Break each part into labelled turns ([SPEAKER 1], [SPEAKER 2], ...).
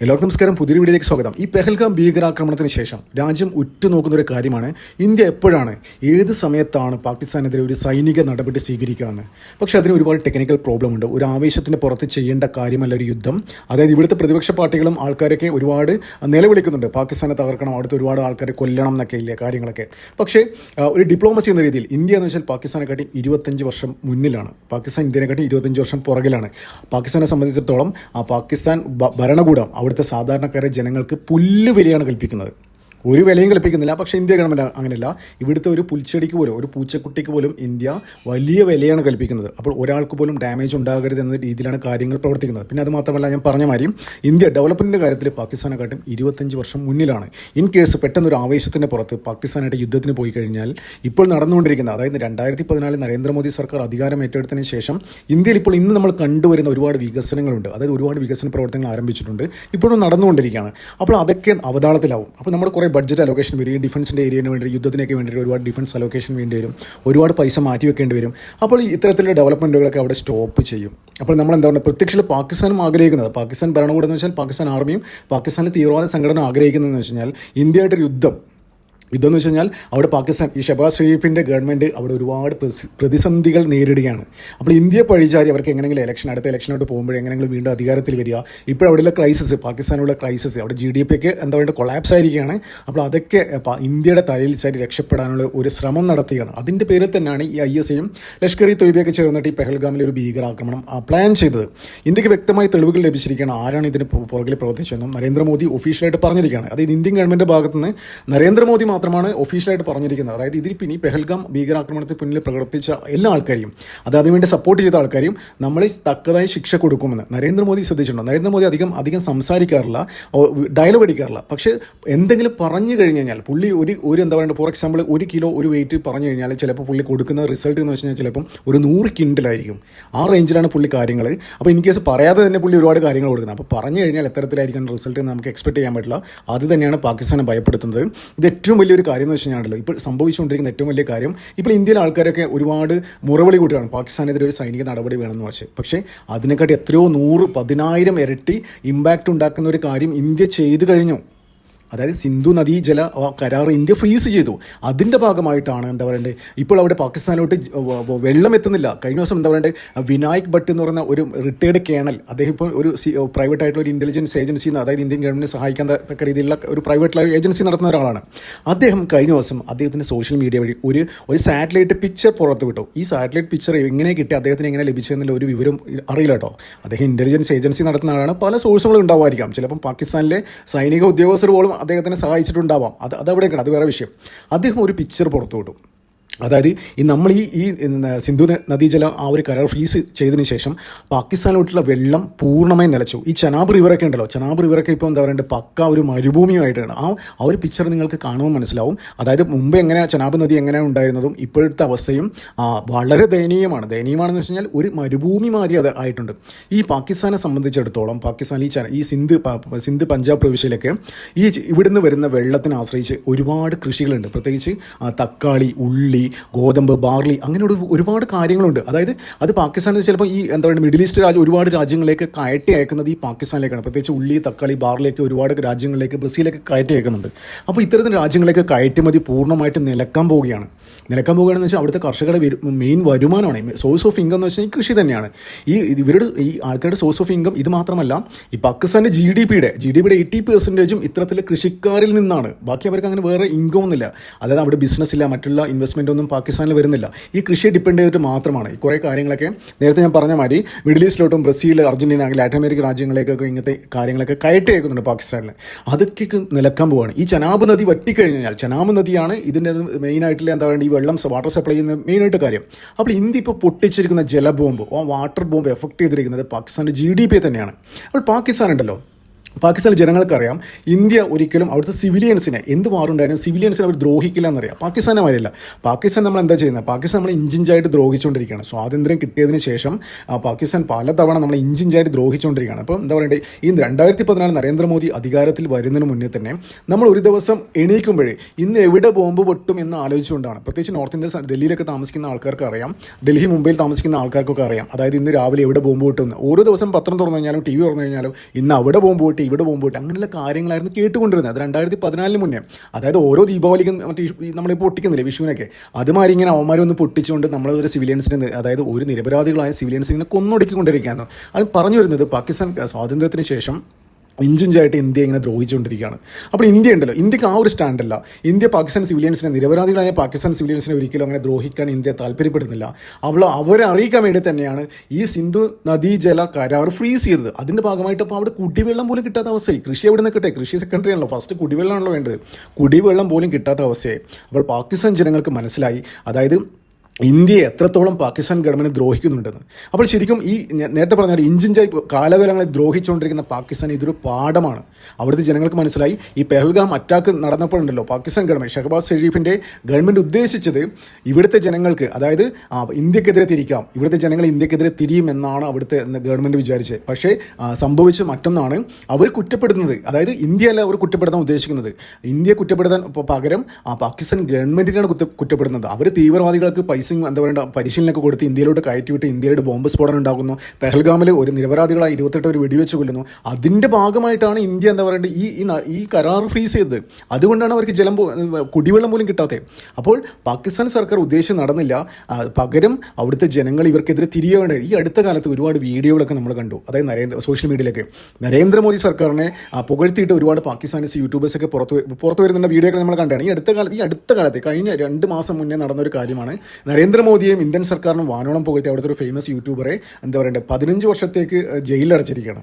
[SPEAKER 1] എല്ലാവർക്കും നമസ്കാരം. പുതിയൊരു വീഡിയോയിലേക്ക് സ്വാഗതം. ഈ പെഹൽഗാം ഭീകരാക്രമണത്തിന് ശേഷം രാജ്യം ഉറ്റുനോക്കുന്ന ഒരു കാര്യമാണ് ഇന്ത്യ എപ്പോഴാണ് ഏത് സമയത്താണ് പാകിസ്ഥാനെതിരെ ഒരു സൈനിക നടപടി സ്വീകരിക്കുകയെന്ന് പക്ഷെ അതിന് ഒരുപാട് ടെക്നിക്കൽ പ്രോബ്ലം ഉണ്ട്. ഒരു ആവേശത്തിന് പുറത്ത് ചെയ്യേണ്ട കാര്യമല്ല ഒരു യുദ്ധം. അതായത് ഇവിടുത്തെ പ്രതിപക്ഷ പാർട്ടികളും ആൾക്കാരൊക്കെ ഒരുപാട് നിലവിളിക്കുന്നുണ്ട്. പാകിസ്ഥാനെ തകർക്കണം അവിടുത്തെ ഒരുപാട് ആൾക്കാരെ കൊല്ലണം എന്നൊക്കെ ഇല്ലേ കാര്യങ്ങളൊക്കെ. പക്ഷേ ഒരു ഡിപ്ലോമസി എന്ന രീതിയിൽ ഇന്ത്യ എന്ന് വെച്ചാൽ പാകിസ്ഥാനെക്കാട്ടി ഇരുപത്തഞ്ച് വർഷം മുന്നിലാണ്. പാകിസ്ഥാൻ ഇന്ത്യനെക്കാട്ടി ഇരുപത്തഞ്ച് വർഷം പുറകിലാണ്. പാകിസ്ഥാനെ സംബന്ധിച്ചിടത്തോളം ആ പാകിസ്ഥാൻ ഭരണകൂടം അവിടുത്തെ സാധാരണക്കാരെ ജനങ്ങൾക്ക് പുല്ല് വിലയാണ് കൽപ്പിക്കുന്നത്. ഒരു വിലയും കൽപ്പിക്കുന്നില്ല. പക്ഷേ ഇന്ത്യ ഗവൺമെന്റ് അങ്ങനെയല്ല. ഇവിടുത്തെ ഒരു പുൽച്ചെടിക്ക് പോലും ഒരു പൂച്ചക്കുട്ടിക്ക് പോലും ഇന്ത്യ വലിയ വിലയാണ് കൽപ്പിക്കുന്നത്. അപ്പോൾ ഒരാൾക്ക് പോലും ഡാമേജ് ഉണ്ടാകരുത് എന്ന രീതിയിലാണ് കാര്യങ്ങൾ പ്രവർത്തിക്കുന്നത്. പിന്നെ അത് മാത്രമല്ല ഞാൻ പറഞ്ഞ മാതിരി ഇന്ത്യ ഡെവലപ്മെന്റിന്റെ കാര്യത്തിൽ പാകിസ്ഥാനെക്കാട്ടും ഇരുപത്തഞ്ച് വർഷം മുന്നിലാണ്. ഇൻ കേസ് പെട്ടെന്നൊരു ആവേശത്തിന്റെ പുറത്ത് പാകിസ്ഥാനായിട്ട് യുദ്ധത്തിന് പോയി കഴിഞ്ഞാൽ ഇപ്പോൾ നടന്നുകൊണ്ടിരിക്കുന്ന അതായത് രണ്ടായിരത്തി പതിനാലിൽ നരേന്ദ്രമോദി സർക്കാർ അധികാരം ഏറ്റെടുത്തതിന് ശേഷം ഇന്ത്യയിൽ ഇപ്പോൾ ഇന്ന് നമ്മൾ കണ്ടുവരുന്ന ഒരുപാട് വികസനങ്ങളുണ്ട്. അതായത് ഒരുപാട് വികസന പ്രവർത്തനങ്ങൾ ആരംഭിച്ചിട്ടുണ്ട്. ഇപ്പോഴും നടന്നുകൊണ്ടിരിക്കുകയാണ്. അപ്പോൾ അതൊക്കെ അവതാളത്തിലാവും. അപ്പോൾ നമ്മൾ കുറേ ബഡ്ജറ്റ് അലോക്കേഷൻ വരും. ഡിഫൻസിന്റെ ഏരിയന് വേണ്ടി യുദ്ധത്തിനൊക്കെ വേണ്ടി ഒരുപാട് ഡിഫൻസ് അലോക്കേഷൻ വേണ്ടി വരും. ഒരുപാട് പൈസ മാറ്റി വെക്കേണ്ടി വരും. അപ്പോൾ ഇത്തരത്തിലുള്ള ഡെവലപ്മെന്റുകളൊക്കെ അവിടെ സ്റ്റോപ്പ് ചെയ്യും. അപ്പോൾ നമ്മൾ എന്താ പറയുക പ്രത്യക്ഷത്തിൽ പാകിസ്ഥാനും ആഗ്രഹിക്കുന്നത്. പാകിസ്ഥാൻ ഭരണകൂടം എന്ന് വെച്ചാൽ പാകിസ്ഥാൻ ആർമിയും പാകിസ്ഥാനിലെ തീവ്രവാദ സംഘടന ആഗ്രഹിക്കുന്നതെന്ന് വെച്ച് കഴിഞ്ഞാൽ ഇന്ത്യയായിട്ടൊരു യുദ്ധം എന്ന് വെച്ച് കഴിഞ്ഞാൽ അവിടെ പാകിസ്ഥാൻ ഈ ഷബാസ് ഷെരീഫിന്റെ ഗവൺമെന്റ് അവിടെ ഒരുപാട് പ്രതിസന്ധികൾ നേരിടുകയാണ്. അപ്പോൾ ഇന്ത്യയെ പഴിചാരി അവർക്ക് എങ്ങനെയെങ്കിലും ഇലക്ഷൻ അടുത്ത ഇലക്ഷനോട്ട് പോകുമ്പോൾ എങ്ങനെയെങ്കിലും വീണ്ടും അധികാരത്തിൽ വരിക. ഇപ്പോൾ അവിടെയുള്ള ക്രൈസിസ് പാകിസ്ഥാനുള്ള ക്രൈസിസ് അവിടെ ജി ഡി പി ഒക്കെ എന്താ പറയുക കൊളാപ്സ് ആയിരിക്കുകയാണ്. അപ്പോൾ അതൊക്കെ ഇന്ത്യയുടെ തലയിൽ ചാരി രക്ഷപ്പെടാനുള്ള ഒരു ശ്രമം നടത്തുകയാണ്. അതിന്റെ പേരിൽ തന്നെയാണ് ഈ ഐ എസ് ഐയും ലഷ്കർ ഇ തൊയ്ബയൊക്കെ ചേർന്നിട്ട് ഈ പെഹൽഗാമിൽ ഒരു ഭീകരാക്രമണം പ്ലാൻ ചെയ്തത്. ഇന്ത്യയ്ക്ക് വ്യക്തമായി തെളിവുകൾ ലഭിച്ചിരിക്കുകയാണ്. ആരാണ് ഇതിന് പുറകിൽ പ്രവർത്തിച്ചതെന്നും നരേന്ദ്രമോദി ഒഫീഷ്യലായിട്ട് പറഞ്ഞിരിക്കുകയാണ്. അതായത് ഇന്ത്യൻ ഗവൺമെന്റ് ഭാഗത്തുനിന്ന് നിന്ന് നരേന്ദ്രമോദി മാത്രമാണ് ഒഫീഷ്യലായിട്ട് പറഞ്ഞിരിക്കുന്നത്. അതായത് ഇതിൽ പിന്നെ പെഹൽഗാം ഭീകരാക്രമണത്തിന് പിന്നിൽ പ്രവർത്തിച്ച എല്ലാ ആൾക്കാരെയും അത് അതിനുവേണ്ടി സപ്പോർട്ട് ചെയ്ത ആൾക്കാരെയും നമ്മൾ തക്കതായ ശിക്ഷ കൊടുക്കുമെന്ന് നരേന്ദ്രമോദി ശ്രദ്ധിച്ചിട്ടുണ്ടോ. നരേന്ദ്രമോദി അധികം അധികം സംസാരിക്കാറില്ല ഡയലോഗ് അടിക്കാറില്ല പക്ഷേ എന്തെങ്കിലും പറഞ്ഞു കഴിഞ്ഞു കഴിഞ്ഞാൽ പുള്ളി ഒരു ഒരു എന്താ പറയുക ഫോർ എക്സാമ്പിൾ ഒരു കിലോ ഒരു വെയിറ്റ് പറഞ്ഞു കഴിഞ്ഞാൽ ചിലപ്പോൾ പുള്ളി കൊടുക്കുന്ന റിസൾട്ട് എന്ന് വെച്ച് കഴിഞ്ഞാൽ ചിലപ്പം ഒരു നൂറ് കിൻഡിലായിരിക്കും. ആ റേഞ്ചിലാണ് പുള്ളി കാര്യങ്ങൾ അപ്പോൾ ഇൻ കേസ് പറയാതെ തന്നെ പുള്ളി ഒരുപാട് കാര്യങ്ങൾ കൊടുക്കുന്നത്. അപ്പോൾ പറഞ്ഞു കഴിഞ്ഞാൽ എത്തരത്തിലായിരിക്കും റിസൾട്ട് നമുക്ക് എക്സ്പെക്ട് ചെയ്യാൻ പറ്റില്ല. അത് തന്നെയാണ് പാകിസ്ഥാനെ ഭയപ്പെടുത്തുന്നത്. ഇത് ഏറ്റവും വലിയൊരു കാര്യം എന്ന് വെച്ച് കഴിഞ്ഞാൽ ഇപ്പോൾ സംഭവിച്ചുകൊണ്ടിരിക്കുന്ന ഏറ്റവും വലിയ കാര്യം ഇപ്പോൾ ഇന്ത്യയിലെ ആൾക്കാരൊക്കെ ഒരുപാട് മുറവിളി കൂട്ടുകയാണ്. പാകിസ്ഥാനെതിരെ ഒരു സൈനിക നടപടി വേണമെന്ന് വെച്ച്. പക്ഷേ അതിനെക്കാട്ടി എത്രയോ നൂറ് പതിനായിരം ഇരട്ടി ഇമ്പാക്റ്റ് ഉണ്ടാക്കുന്ന ഒരു കാര്യം ഇന്ത്യ ചെയ്തു കഴിഞ്ഞു. അതായത് സിന്ധു നദീ ജല കരാർ ഇന്ത്യ ഫ്രീസ് ചെയ്തു. അതിന്റെ ഭാഗമായിട്ടാണ് എന്താ പറയണ്ടേ ഇപ്പോൾ അവിടെ പാകിസ്ഥാനിലോട്ട് വെള്ളം എത്തുന്നില്ല. കഴിഞ്ഞ ദിവസം എന്താ പറയണ്ടേ വിനായക് ഭട്ട് എന്ന് പറയുന്ന ഒരു റിട്ടയർഡ് കേണൽ അദ്ദേഹം ഇപ്പോൾ ഒരു പ്രൈവറ്റ് ആയിട്ടുള്ള ഒരു ഇന്റലിജൻസ് ഏജൻസി അതായത് ഇന്ത്യൻ ഗവൺമെന്റ് സഹായിക്കാൻ തക്ക രീതിയിലുള്ള ഒരു പ്രൈവറ്റ് ഏജൻസി നടത്തുന്ന ഒരാളാണ്. അദ്ദേഹം കഴിഞ്ഞ ദിവസം അദ്ദേഹത്തിന്റെ സോഷ്യൽ മീഡിയ വഴി ഒരു ഒരു സാറ്റലൈറ്റ് പിക്ചർ പുറത്ത് വിട്ടു. ഈ സാറ്റലൈറ്റ് പിക്ചർ എങ്ങനെ കിട്ടി അദ്ദേഹത്തിന് എങ്ങനെ ലഭിച്ചതെന്നുള്ള ഒരു വിവരം അറിയില്ല കേട്ടോ. അദ്ദേഹം ഇന്റലിജൻസ് ഏജൻസി നടത്തുന്ന ആളാണ്. പല സോഴ്സുകളും ഉണ്ടാവുമായിരിക്കാം ചിലപ്പം പാകിസ്ഥാനിലെ സൈനിക ഉദ്യോഗസ്ഥർ പോലും അദ്ദേഹത്തിനെ സഹായിച്ചിട്ടുണ്ടാവാം. അത് അതവിടെ കിടക്കും അത് വേറെ വിഷയം. അദ്ദേഹം ഒരു പിക്ചർ പുറത്തു വിട്ടു അതായത് ഈ നമ്മൾ ഈ ഈ സിന്ധു നദീജല ആ ഒരു കരാർ ഫ്രീസ് ചെയ്തതിന് ശേഷം പാകിസ്ഥാനിലോട്ടുള്ള വെള്ളം പൂർണമായി നിലച്ചു. ഈ ചനാബ് റിവറൊക്കെ ഉണ്ടല്ലോ. ചനാബ് റിവറൊക്കെ ഇപ്പോൾ എന്താ പറയുക പക്ക ഒരു മരുഭൂമിയായിട്ടാണ് ആ ആ ഒരു പിക്ചർ നിങ്ങൾക്ക് കാണുമ്പോൾ മനസ്സിലാവും. അതായത് മുമ്പ് എങ്ങനെ ചനാബ് നദി എങ്ങനെ ഉണ്ടായിരുന്നതും ഇപ്പോഴത്തെ അവസ്ഥയും വളരെ ദയനീയമാണ്. ദയനീയമാണെന്ന് വെച്ച് കഴിഞ്ഞാൽ ഒരു മരുഭൂമി മാതിരി അത് ആയിട്ടുണ്ട്. ഈ പാകിസ്ഥാനെ സംബന്ധിച്ചിടത്തോളം പാകിസ്ഥാൻ ഈ ഈ സിന്ധ് സിന്ധ് പഞ്ചാബ് പ്രവിശ്യയിലൊക്കെ ഈ ഇവിടുന്ന് വരുന്ന വെള്ളത്തിനെ ആശ്രയിച്ച് ഒരുപാട് കൃഷികളുണ്ട്. പ്രത്യേകിച്ച് തക്കാളി ഉള്ളി ഗോതമ്പ് ബാർലി അങ്ങനെ ഒരു ഒരുപാട് കാര്യങ്ങളുണ്ട്. അതായത് അത് പാകിസ്ഥാനിൽ ചിലപ്പോൾ ഈ എന്താ പറയുക മിഡിൽ ഈസ്റ്റ് രാജ്യം ഒരുപാട് രാജ്യങ്ങളിലേക്ക് കയറ്റി അയക്കുന്നത് ഈ പാകിസ്ഥാനിലേക്കാണ്. പ്രത്യേകിച്ച് ഉള്ളി തക്കാളി ബാർലിയൊക്കെ ഒരുപാട് രാജ്യങ്ങളിലേക്ക് ബ്രസീലൊക്കെ കയറ്റി അയക്കുന്നുണ്ട്. അപ്പോൾ ഇത്തരത്തിൽ രാജ്യങ്ങളിലേക്ക് കയറ്റുമതി പൂർണമായിട്ട് നിലക്കാൻ പോവുകയാണ്. നിലക്കാൻ പോകുകയാണെന്ന് വെച്ചാൽ അവിടുത്തെ കർഷകരുടെ മെയിൻ വരുമാനമാണ്. സോഴ്സ് ഓഫ് ഇൻകം എന്ന് വെച്ചാൽ ഈ കൃഷി തന്നെയാണ്. ഈ ഇവരുടെ ഈ ആൾക്കാരുടെ സോഴ്സ് ഓഫ് ഇൻകം ഇത് മാത്രമല്ല ഈ പാകിസ്ഥാന്റെ ജി ഡി പിയുടെ ജി ഡി പിയുടെ എയ്റ്റി പെർസെന്റേജും ഇത്തരത്തിലെ കൃഷിക്കാരിൽ നിന്നാണ്. ബാക്കി അവർക്ക് അങ്ങനെ വേറെ ഇൻകം ഒന്നുമില്ല. അതായത് അവിടെ ബിസിനസ് ഇല്ല മറ്റുള്ള ഇൻവെസ്റ്റ്മെന്റ് ഒന്നും പാകിസ്ഥാനിൽ വരുന്നില്ല. ഈ കൃഷിയെ ഡിപ്പെൻഡ് ചെയ്തിട്ട് മാത്രമാണ്. ഈ കുറേ കാര്യങ്ങളൊക്കെ നേരത്തെ ഞാൻ പറഞ്ഞ മാതിരി മിഡിൽ ഈസ്റ്റിലോട്ടും ബ്രസീൽ അർജന്റീന ലാറ്റിൻ അമേരിക്കൻ രാജ്യങ്ങളിലേക്കൊക്കെ ഇങ്ങനത്തെ കാര്യങ്ങളൊക്കെ കയറ്റി അയക്കുന്നുണ്ട് പാകിസ്ഥാനിൽ അതൊക്കെ നിലക്കാൻ പോവാണ്. ഈ ചനാബ് നദി വറ്റിക്കഴിഞ്ഞാൽ ചനാബ് നദിയാണ് ഇതിന്റെ മെയിൻ ആയിട്ടുള്ള എന്താ പറയുക ഈ വെള്ളം വാട്ടർ സപ്ലൈ ചെയ്യുന്ന മെയിനായിട്ട് കാര്യം. അപ്പോൾ ഇന്ത്യ ഇപ്പോൾ പൊട്ടിച്ചിരിക്കുന്ന ജലബോംബ് ആ വാട്ടർ ബോംബ് എഫക്ട് ചെയ്തിരിക്കുന്നത് പാകിസ്ഥാന്റെ ജി ഡി പി തന്നെയാണ്. അപ്പോൾ പാകിസ്ഥാൻ ഉണ്ടല്ലോ പാകിസ്ഥാൻ ജനങ്ങൾക്കറിയാം ഇന്ത്യ ഒരിക്കലും അവിടുത്തെ സിവിലിയൻസിനെ എന്ത് മാറുണ്ടായാലും സിവിലിയൻസിനെ അവർ ദ്രോഹിക്കില്ല എന്നറിയാം പാകിസ്ഥാനെ മാറിയില്ല പാകിസ്ഥാൻ നമ്മൾ എന്താ ചെയ്യുന്നത്? പാകിസ്ഥാൻ നമ്മൾ ഇഞ്ചിഞ്ചായിട്ട് ദ്രോഹിച്ചുകൊണ്ടിരിക്കുകയാണ് സ്വാതന്ത്ര്യം കിട്ടിയതിന് ശേഷം പാകിസ്ഥാൻ പലതവണ നമ്മൾ ഇഞ്ചിഞ്ചായിട്ട് ദ്രോഹിച്ചുകൊണ്ടിരിക്കുകയാണ് അപ്പം എന്താ പറയണ്ടേ? ഈ രണ്ടായിരത്തി പതിനാല് നരേന്ദ്രമോദി അധികാരത്തിൽ വരുന്നതിന് മുന്നേ തന്നെ നമ്മൾ ഒരു ദിവസം എണീക്കുമ്പോഴേ ഇന്ന് എവിടെ ബോംബ് പൊട്ടും എന്ന് ആലോചിച്ചുകൊണ്ടാണ്. പ്രത്യേകിച്ച് നോർത്ത് ഇന്ത്യ ഡൽഹിയിലൊക്കെ താമസിക്കുന്ന ആൾക്കാർക്ക് അറിയാം. ഡൽഹി മുംബൈയിൽ താമസിക്കുന്ന ആൾക്കാർക്കൊക്കെ അറിയാം. അതായത് ഇന്ന് രാവിലെ എവിടെ ബോംബ് പൊട്ടും എന്ന്. ഓരോ ദിവസം പത്രം തുറന്നു കഴിഞ്ഞാലും ടി വി തുറന്നു കഴിഞ്ഞാലും ഇന്ന് അവിടെ ബോംബ് പൊട്ടി പോയിട്ട് ഇവിടെ പോകുമ്പോൾ അങ്ങനെയുള്ള കാര്യങ്ങളായിരുന്നു കേട്ടുകൊണ്ടിരുന്നത്. അത് രണ്ടായിരത്തി പതിനാലിന് മുന്നേ. അതായത് ഓരോ ദീപാവലിക്കും മറ്റേ നമ്മളിപ്പോൾ പൊട്ടിക്കുന്നില്ലേ വിഷുവിനൊക്കെ? അതുമാതിരി ഇങ്ങനെ അവന്മാരൊന്ന് പൊട്ടിച്ചുകൊണ്ട് നമ്മളൊരു സിവിലിയൻസിനെ അതായത് ഒരു നിരപരാധികളായ സിവിലിയൻസിനെ കൊന്നൊടുക്കിക്കൊണ്ടിരിക്കുകയാണ് അത് പറഞ്ഞു വരുന്നത് പാകിസ്ഥാൻ സ്വാതന്ത്ര്യത്തിന് ശേഷം ഇഞ്ചിഞ്ചായിട്ട് ഇന്ത്യ ഇങ്ങനെ ദ്രോഹിച്ചുകൊണ്ടിരിക്കുകയാണ്. അപ്പോൾ ഇന്ത്യ ഉണ്ടല്ലോ. ഇന്ത്യയ്ക്ക് ആ ഒരു സ്റ്റാൻഡല്ല. ഇന്ത്യ പാകിസ്ഥാൻ സിവിലിയൻസിനെ നിരപരാധികളായ പാകിസ്ഥാൻ സിവിലിയൻസിനെ ഒരിക്കലും അങ്ങനെ ദ്രോഹിക്കാൻ ഇന്ത്യ താല്പര്യപ്പെടുന്നില്ല. അവൾ അവരെ അറിയിക്കാൻ വേണ്ടി തന്നെയാണ് ഈ സിന്ധു നദീജല കരാർ ഫ്രീസ് ചെയ്തത്. അതിന്റെ ഭാഗമായിട്ട് അപ്പോൾ അവിടെ കുടിവെള്ളം പോലും കിട്ടാത്ത അവസ്ഥയായി. കൃഷി എവിടെ നിന്ന് കിട്ടെ കൃഷി സെക്രട്ടറി ആണല്ലോ. ഫസ്റ്റ് കുടിവെള്ളമാണല്ലോ വേണ്ടത്. കുടിവെള്ളം പോലും കിട്ടാത്ത അവസ്ഥയായി. അപ്പോൾ പാകിസ്ഥാൻ ജനങ്ങൾക്ക് മനസ്സിലായി. അതായത് ഇന്ത്യയെ എത്രത്തോളം പാകിസ്ഥാൻ ഗവൺമെന്റ് ദ്രോഹിക്കുന്നുണ്ടെന്ന്. അപ്പോൾ ശരിക്കും ഈ നേരത്തെ പറഞ്ഞ ഇഞ്ചിഞ്ചായി കാലകാലങ്ങളെ ദ്രോഹിച്ചുകൊണ്ടിരിക്കുന്ന പാകിസ്ഥാൻ ഇതൊരു പാഠമാണ്. അവിടുത്തെ ജനങ്ങൾക്ക് മനസ്സിലായി. ഈ പെഹൽഗാം അറ്റാക്ക് നടന്നപ്പോഴുണ്ടല്ലോ പാകിസ്ഥാൻ ഗവൺമെന്റ് ഷഹബാസ് ഷെരീഫിന്റെ ഗവൺമെന്റ് ഉദ്ദേശിച്ചത് ഇവിടുത്തെ ജനങ്ങൾക്ക് അതായത് ഇന്ത്യക്കെതിരെ തിരിക്കാം. ഇവിടുത്തെ ജനങ്ങൾ ഇന്ത്യക്കെതിരെ തിരിയും എന്നാണ് അവിടുത്തെ ഗവൺമെന്റ് വിചാരിച്ചത്. പക്ഷേ സംഭവിച്ച മറ്റൊന്നാണ് അവർ കുറ്റപ്പെടുന്നത് അതായത് ഇന്ത്യയല്ല അവർ കുറ്റപ്പെടുത്താൻ ഉദ്ദേശിക്കുന്നത്. ഇന്ത്യയെ കുറ്റപ്പെടുത്താൻ പകരം പാകിസ്ഥാൻ ഗവൺമെന്റിനാണ് കുറ്റ കുറ്റപ്പെടുന്നത് അവർ തീവ്രവാദികൾക്ക് പൈസയും എന്താ പറയുക പരിശീലനമൊക്കെ കൊടുത്ത് ഇന്ത്യയിലോട്ട് കയറ്റിവിട്ട് ഇന്ത്യയിലോട്ട് ബോംബ് സ്ഫോടനം ഉണ്ടാക്കുന്നു. പെഹൽഗാമിൽ ഒരു നിരപരാധികളായി ഇരുപത്തെട്ട് ഒരു വെടിവെച്ച് കൊല്ലുന്നു. അതിന്റെ ഭാഗമായിട്ടാണ് ഇന്ത്യ എന്താ പറയുക ഈ ഈ കരാർ ഫ്രീസ് ചെയ്തത്. അതുകൊണ്ടാണ് അവർക്ക് ജലം കുടിവെള്ളം പോലും കിട്ടാത്തത്. അപ്പോൾ പാകിസ്ഥാൻ സർക്കാർ ഉദ്ദേശം നടന്നില്ല. പകരം അവിടുത്തെ ജനങ്ങൾ ഇവർക്കെതിരെ തിരിയേണ്ടത് ഈ അടുത്ത കാലത്ത് ഒരുപാട് വീഡിയോകളൊക്കെ നമ്മൾ കണ്ടു. അതായത് നരേന്ദ്ര സോഷ്യൽ മീഡിയയിലൊക്കെ നരേന്ദ്രമോദി സർക്കാരിനെ പുകഴ്ത്തിയിട്ട് ഒരുപാട് പാകിസ്ഥാനീസ് യൂട്യൂബേഴ്സൊക്കെ പുറത്ത് പുറത്ത് വരുന്ന വീഡിയോകൾ നമ്മൾ കണ്ടാണ് ഈ അടുത്ത കാലത്ത് ഈ അടുത്ത കാലത്ത് കഴിഞ്ഞ രണ്ട് മാസം മുന്നേ നടന്ന ഒരു കാര്യമാണ് നരേന്ദ്രമോദിയെയും ഇന്ത്യൻ സർക്കാരിനും വാനോളം പുകഴ്ത്തി അവിടുത്തെ ഒരു ഫേമസ് യൂട്യൂബറെ എന്താ പറയണ്ടേ പതിനഞ്ച് വർഷത്തേക്ക് ജയിലിൽ അടച്ചിരിക്കുകയാണ്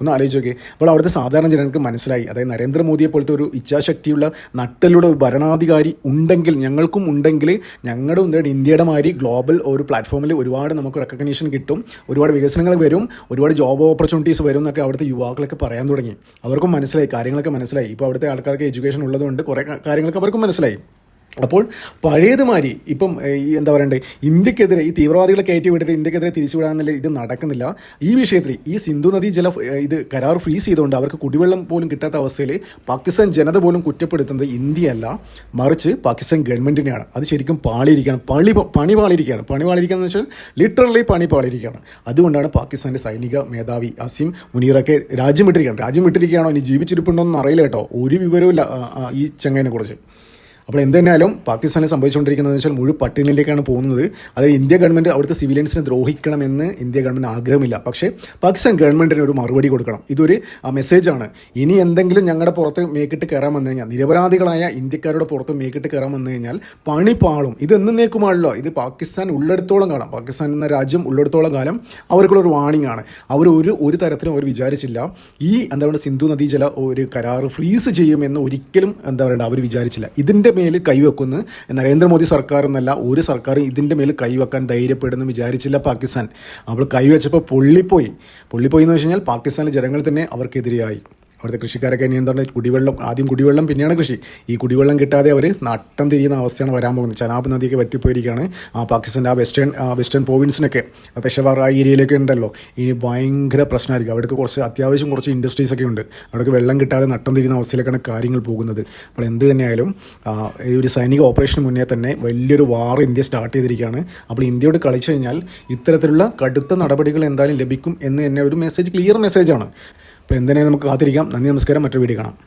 [SPEAKER 1] ഒന്ന് ആലോചിച്ച് നോക്കി അപ്പോൾ അവിടുത്തെ സാധാരണ ജനങ്ങൾക്ക് മനസ്സിലായി. അതായത് നരേന്ദ്രമോദിയെ പോലത്തെ ഒരു ഇച്ഛാശക്തിയുള്ള നട്ടലുള്ള ഒരു ഭരണാധികാരി ഉണ്ടെങ്കിൽ ഞങ്ങൾക്കും ഉണ്ടെങ്കിൽ ഞങ്ങളുടെ എന്താണ് ഇന്ത്യയുടെ മാതിരി ഗ്ലോബൽ ഒരു പ്ലാറ്റ്ഫോമിൽ ഒരുപാട് നമുക്ക് റെക്കഗ്നീഷൻ കിട്ടും. ഒരുപാട് വികസനങ്ങൾ വരും. ഒരുപാട് ജോബ് ഓപ്പർച്യൂണിറ്റീസ് വരും എന്നൊക്കെ അവിടുത്തെ യുവാക്കളൊക്കെ പറയാൻ തുടങ്ങി. അവർക്കും മനസ്സിലായി കാര്യങ്ങളൊക്കെ മനസ്സിലായി. ഇപ്പോൾ അവിടുത്തെ ആൾക്കാർക്ക് എഡ്യൂക്കേഷൻ ഉള്ളതുകൊണ്ട് കുറേ കാര്യങ്ങളൊക്കെ അവർക്കും മനസ്സിലായി. അപ്പോൾ പഴയതുമാതിരി ഇപ്പം എന്താ പറയണ്ടേ ഇന്ത്യക്കെതിരെ ഈ തീവ്രവാദികളെ കയറ്റി വിട്ടിട്ട് ഇന്ത്യക്കെതിരെ തിരിച്ചുവിടാന്നുള്ള ഇത് നടക്കുന്നില്ല. ഈ വിഷയത്തിൽ ഈ സിന്ധു നദി ജല ഇത് കരാർ ഫ്രീസ് ചെയ്തുകൊണ്ട് അവർക്ക് കുടിവെള്ളം പോലും കിട്ടാത്ത അവസ്ഥയിൽ പാകിസ്ഥാൻ ജനത പോലും കുറ്റപ്പെടുത്തുന്നത് ഇന്ത്യയല്ല. മറിച്ച് പാകിസ്ഥാൻ ഗവൺമെന്റിനെയാണ് അത് ശരിക്കും പാളിയിരിക്കുകയാണ്. പണി പണി പാളിയിരിക്കുകയാണ്. പണി പാളിയിരിക്കുക വെച്ചാൽ ലിറ്ററലി പണി പാളിയിരിക്കുകയാണ്. അതുകൊണ്ടാണ് പാകിസ്ഥാന്റെ സൈനിക മേധാവി അസീം മുനീറൊക്കെ രാജ്യം വിട്ടിരിക്കുകയാണ്. രാജ്യം വിട്ടിരിക്കുകയാണോ? ഇനി ജീവിച്ചിരിപ്പുണ്ടോ എന്ന് അറിയില്ല കേട്ടോ. ഒരു വിവരവും ഈ ചങ്ങേനെ കുറിച്ച്. അപ്പോൾ എന്തായാലും പാകിസ്ഥാനിൽ സംഭവിച്ചുകൊണ്ടിരിക്കുന്നതെന്ന് വെച്ചാൽ മുഴു പട്ടിണിയിലേക്കാണ് പോകുന്നത്. അത് ഇന്ത്യ ഗവൺമെന്റ് അവിടുത്തെ സിവിലിയൻസിനെ ദ്രോഹിക്കണമെന്ന് ഇന്ത്യ ഗവൺമെന്റ് ആഗ്രഹമില്ല. പക്ഷേ പാകിസ്ഥാൻ ഗവൺമെന്റിന് ഒരു മറുപടി കൊടുക്കണം. ഇതൊരു മെസ്സേജാണ് ഇനി എന്തെങ്കിലും ഞങ്ങളുടെ പുറത്ത് മേക്കിട്ട് കയറാൻ വന്നു കഴിഞ്ഞാൽ നിരപരാധികളായ ഇന്ത്യക്കാരുടെ പുറത്ത് മേക്കിട്ട് കയറാൻ വന്നു കഴിഞ്ഞാൽ പണി പാളും. ഇത് ഇത് പാകിസ്ഥാൻ ഉള്ളിടത്തോളം കാലം പാകിസ്ഥാൻ എന്ന രാജ്യം ഉള്ളിടത്തോളം കാലം അവർക്കുള്ളൊരു വാണിംഗ് ആണ്. അവർ ഒരു ഒരു തരത്തിലും അവർ വിചാരിച്ചില്ല. ഈ എന്താ പറയുക സിന്ധു നദീജല ഒരു കരാർ ഫ്രീസ് ചെയ്യുമെന്ന് ഒരിക്കലും എന്താ പറയുക അവർ വിചാരിച്ചില്ല. ഇതിന്റെ മേൽ കൈവെക്കുന്നു. നരേന്ദ്രമോദി സർക്കാർ എന്നല്ല ഒരു സർക്കാർ ഇതിന്റെ മേൽ കൈവെക്കാൻ ധൈര്യപ്പെടുന്നു വിചാരിച്ചില്ല പാകിസ്ഥാൻ. അവൾ കൈവച്ചപ്പോൾ പൊള്ളിപ്പോയി. പൊള്ളിപ്പോയി എന്ന് വെച്ച് കഴിഞ്ഞാൽ പാകിസ്ഥാനിലെ ജനങ്ങൾ തന്നെ അവർക്കെതിരെയായി അവിടുത്തെ കൃഷിക്കാരൊക്കെ ഇനി എന്താണ് കുടിവെള്ളം ആദ്യം കുടിവെള്ളം പിന്നെയാണ് കൃഷി. ഈ കുടിവെള്ളം കിട്ടാതെ അവർ നട്ടം തിരിയുന്ന അവസ്ഥയാണ് വരാൻ പോകുന്നത്. ചനാബ് നദിയൊക്കെ വറ്റിപ്പോയിരിക്കുകയാണ് ആ പാകിസ്ഥാന്റെ ആ വെസ്റ്റേൺ വെസ്റ്റേൺ പ്രോവിൻസിനൊക്കെ പെഷവാർ ആ ഏരിയയിലൊക്കെ ഉണ്ടല്ലോ. ഇനി ഭയങ്കര പ്രശ്നമായിരിക്കും. അവിടേക്ക് കുറച്ച് അത്യാവശ്യം കുറച്ച് ഇൻഡസ്ട്രീസൊക്കെ ഉണ്ട്. അവിടേക്ക് വെള്ളം കിട്ടാതെ നട്ടം തിരിയുന്ന അവസ്ഥയിലേക്കാണ് കാര്യങ്ങൾ പോകുന്നത്. അപ്പോൾ എന്ത് തന്നെയായാലും ഈ ഒരു സൈനിക ഓപ്പറേഷന് മുന്നേ തന്നെ വലിയൊരു വാർ ഇന്ത്യ സ്റ്റാർട്ട് ചെയ്തിരിക്കുകയാണ്. അപ്പോൾ ഇന്ത്യയോട് കളിച്ചു കഴിഞ്ഞാൽ ഇത്തരത്തിലുള്ള കടുത്ത നടപടികൾ എന്തായാലും ലഭിക്കും എന്ന് തന്നെ ഒരു മെസ്സേജ് ക്ലിയർ മെസ്സേജാണ് അപ്പോൾ എന്തിനായി നമുക്ക് കാത്തിരിക്കാം. നന്ദി നമസ്കാരം. മറ്റൊരു വീഡിയോ കാണാം.